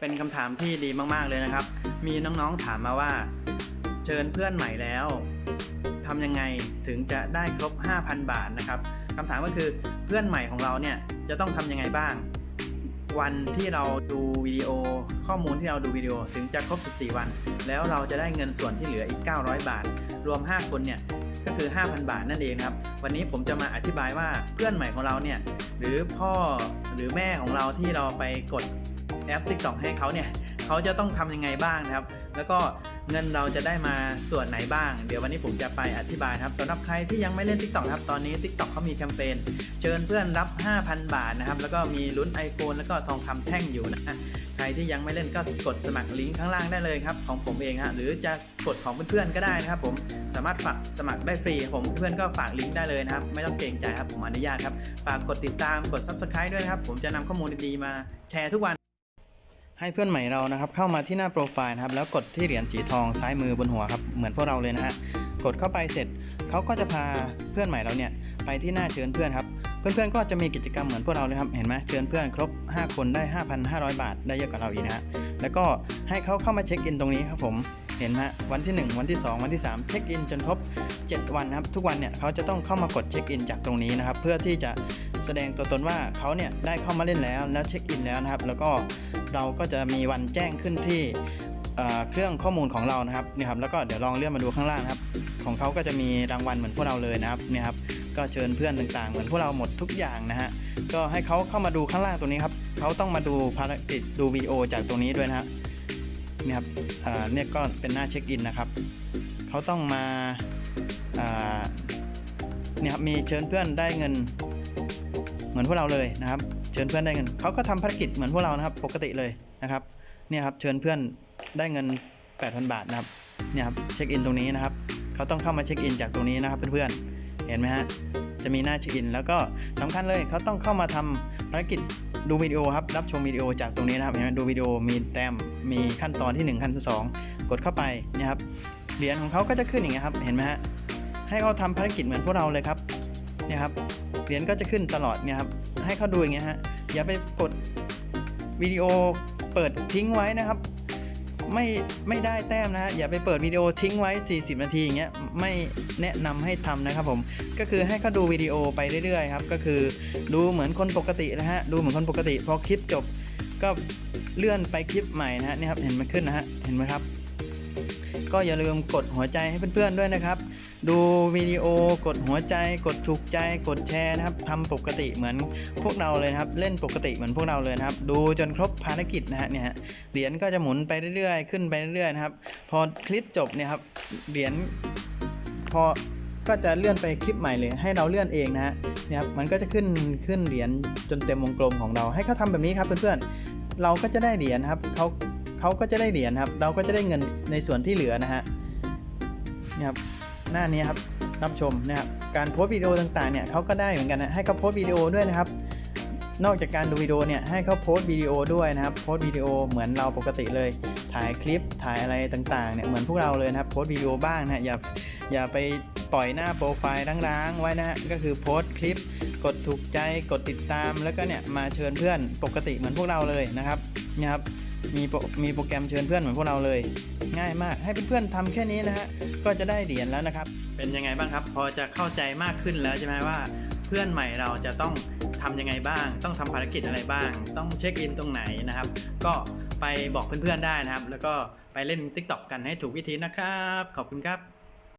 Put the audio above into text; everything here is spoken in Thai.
เป็นคำถามที่ดีมากๆเลยนะครับ มีน้องๆถามมาว่า เชิญเพื่อนใหม่แล้วทำยังไงถึงจะได้ครบ 5,000 บาทนะครับคำถามก็คือเพื่อนใหม่ของเราเนี่ยจะต้องทำยังไงบ้าง วันที่เราดูวิดีโอ ข้อมูลที่เราดูวิดีโอถึงจะครบ 14 วัน แล้วเราจะได้เงินส่วนที่เหลืออีก 900 บาท รวม 5 คนเนี่ยก็คือ 5,000 บาทนั่นเองครับ วันนี้ผมจะมาอธิบายว่าเพื่อนใหม่ของเราเนี่ยหรือพ่อหรือแม่ของเราที่เราไปกด แอป TikTok ให้เขาเนี่ยเขาจะต้องทำยังไงบ้างนะครับ แล้วก็เงินเราจะได้มาส่วนไหนบ้าง เดี๋ยววันนี้ผมจะไปอธิบายครับสำหรับใครที่ยังไม่เล่น TikTok ครับตอนนี้ TikTok เขามีแคมเปญเชิญเพื่อนรับ 5,000 บาทนะครับแล้วก็มีลุ้น iPhone แล้วก็ทองคำแท่งอยู่นะใครที่ยังไม่เล่นก็กดสมัครลิงก์ข้างล่างได้เลยครับของผมเองฮะหรือจะกดของเพื่อนๆก็ได้นะครับ ผมสามารถฝากสมัครได้ฟรีผมเพื่อนก็ฝากลิงก์ได้เลยนะครับไม่ต้องเกรงใจครับผมอนุญาตครับฝากกดติดตามกด Subscribe ด้วยนะครับผมจะนำข้อมูลดีๆมาแชร์ทุกวัน ให้เพื่อนใหม่เรานะครับเข้ามาที่หน้าโปรไฟล์นะครับแล้วกดที่เหรียญสีทองซ้ายมือบนหัวครับเหมือนพวกเราเลยนะฮะกดเข้าไปเสร็จเขาก็จะพาเพื่อนใหม่เราเนี่ยไปที่หน้าเชิญเพื่อนครับเพื่อนๆก็จะมีกิจกรรมเหมือนพวกเราเลยครับเห็นไหมเชิญเพื่อนครบ 5 คนได้ 5,500 บาท ได้เยอะกว่าเราอีกนะฮะแล้วก็ให้เขาเข้ามาเช็คอินตรงนี้ครับผมเห็นไหมวันที่ 1 วันที่ 2 วันที่ 3 เช็คอินจนครบ 7 วันนะครับ ทุกวันเนี่ยเขาจะต้องเข้ามากดเช็คอินจากตรงนี้นะครับ เพื่อที่จะแสดงตัวตนว่าเขาเนี่ยได้เข้ามาเล่นแล้วแล้วเช็คอินแล้วนะครับ แล้วก็ เราก็จะมีวันแจ้งขึ้นที่เเครื่องข้อมูลของเรานะครับนี่ครับแล้วก็เดี๋ยวลองเลื่อนมาดูข้างล่างครับ ของเขาก็จะมีรางวัลเหมือนพวกเราเลยนะครับนี่ครับก็เชิญเพื่อนต่างๆ เหมือนพวกเราหมดทุกอย่างนะฮะก็ให้เขาเข้ามาดูข้างล่างตรงนี้ครับเขาต้องมาดูภารกิจดูวิดีโอจากตรงนี้ด้วยนะฮะนี่ครับเนี่ยก็เป็นหน้าเช็คอินนะครับเขาต้องมาอ่าเนี่ยครับมีเชิญเพื่อนได้เงิน เหมือนพวกเราเลยนะครับ เชิญเพื่อนได้เงินเขาก็ทำภารกิจเหมือนพวกเรานะครับ ปกติเลยนะครับเนี่ยครับเชิญเพื่อนได้เงิน 8,000 บาทนะครับเนี่ยครับเช็คอินตรงนี้นะครับเขาต้องเข้ามาเช็คอินจากตรงนี้นะครับเพื่อนๆเห็นไหมฮะจะมีหน้าเช็คอิน แล้วก็สำคัญเลยเขาต้องเข้ามาทำภารกิจดูวิดีโอครับรับชมวิดีโอจากตรงนี้นะครับเห็นไหมดูวิดีโอมีแต้มมีขั้นตอนที่ 1 ขั้นตอนที่สองกดเข้าไปเนี่ยครับเหรียญของเขาก็จะขึ้นอย่างเงี้ยครับเห็นไหมฮะให้เขาทำภารกิจเหมือนพวกเราเลยครับ เนี่ยครับเหรียญก็จะขึ้นตลอดเนี่ยครับให้เขาดูอย่างเงี้ยฮะอย่าไปกดวิดีโอเปิดทิ้งไว้นะครับ ไม่ไม่ได้แต้มนะฮะอย่าไปเปิดวิดีโอทิ้งไว้ 40 นาทีอย่างเงี้ยไม่แนะนำให้ทำนะครับผมก็คือให้เขาดูวิดีโอไปเรื่อยๆครับก็คือดูเหมือนคนปกตินะฮะดูเหมือนคนปกติพอคลิปจบก็เลื่อนไปคลิปใหม่นะฮะนี่ครับเห็นมันขึ้นนะฮะเห็นไหมครับ ก็อย่าลืมกดหัวใจให้เพื่อนๆด้วยนะครับ ดูวิดีโอกดหัวใจ กดถูกใจกดแชร์นะครับทำปกติเหมือนพวกเราเลยนะครับเล่นปกติเหมือนพวกเราเลยนะครับ ดูจนครบภารกิจนะฮะเนี่ยเหรียญก็จะหมุนไปเรื่อยๆ ขึ้นไปเรื่อยๆนะครับ พอคลิปจบเนี่ยครับเหรียญพอก็จะเลื่อนไปคลิปใหม่เลย ให้เราเลื่อนเองนะฮะเนี่ยครับมันก็จะขึ้นขึ้นเหรียญจนเต็มวงกลมของเรา ให้เขาทำแบบนี้ครับเพื่อนๆเราก็จะได้เหรียญครับเขาเขาก็จะได้เหรียญครับ เราก็จะได้เงินในส่วนที่เหลือนะฮะเนี่ยครับ หน้านี้ครับรับชมนะครับการโพสต์วิดีโอต่างๆเนี่ยเขาก็ได้เหมือนกันนะให้เขาโพสต์วิดีโอด้วยนะครับ นอกจากการดูวิดีโอเนี่ยให้เขาโพสต์วิดีโอด้วยนะครับโพสต์วิดีโอเหมือนเราปกติเลย ถ่ายคลิปถ่ายอะไรต่างๆเนี่ยเหมือนพวกเราเลยนะครับโพสต์วิดีโอบ้างนะอย่าอย่าไปปล่อยหน้าโปรไฟล์ร้างๆไว้นะฮะก็คือโพสต์คลิป กดถูกใจกดติดตามแล้วก็เนี่ยมาเชิญเพื่อนปกติเหมือนพวกเราเลยนะครับนี่ยครับ มีโปรมีโปรแกรมเชิญเพื่อนเหมือนพวกเราเลย ง่ายมากให้เพื่อนๆทำแค่นี้นะฮะก็จะได้เหรียญแล้วนะครับ เป็นยังไงบ้างครับ พอจะเข้าใจมากขึ้นแล้วใช่ไหมว่า เพื่อนใหม่เราจะต้องทำยังไงบ้าง ต้องทำภารกิจอะไรบ้าง ต้องเช็คอินตรงไหนนะครับ ก็ไปบอกเพื่อนๆได้นะครับ แล้วก็ไปเล่น TikTok กันให้ถูกวิธีนะครับ ขอบคุณครับ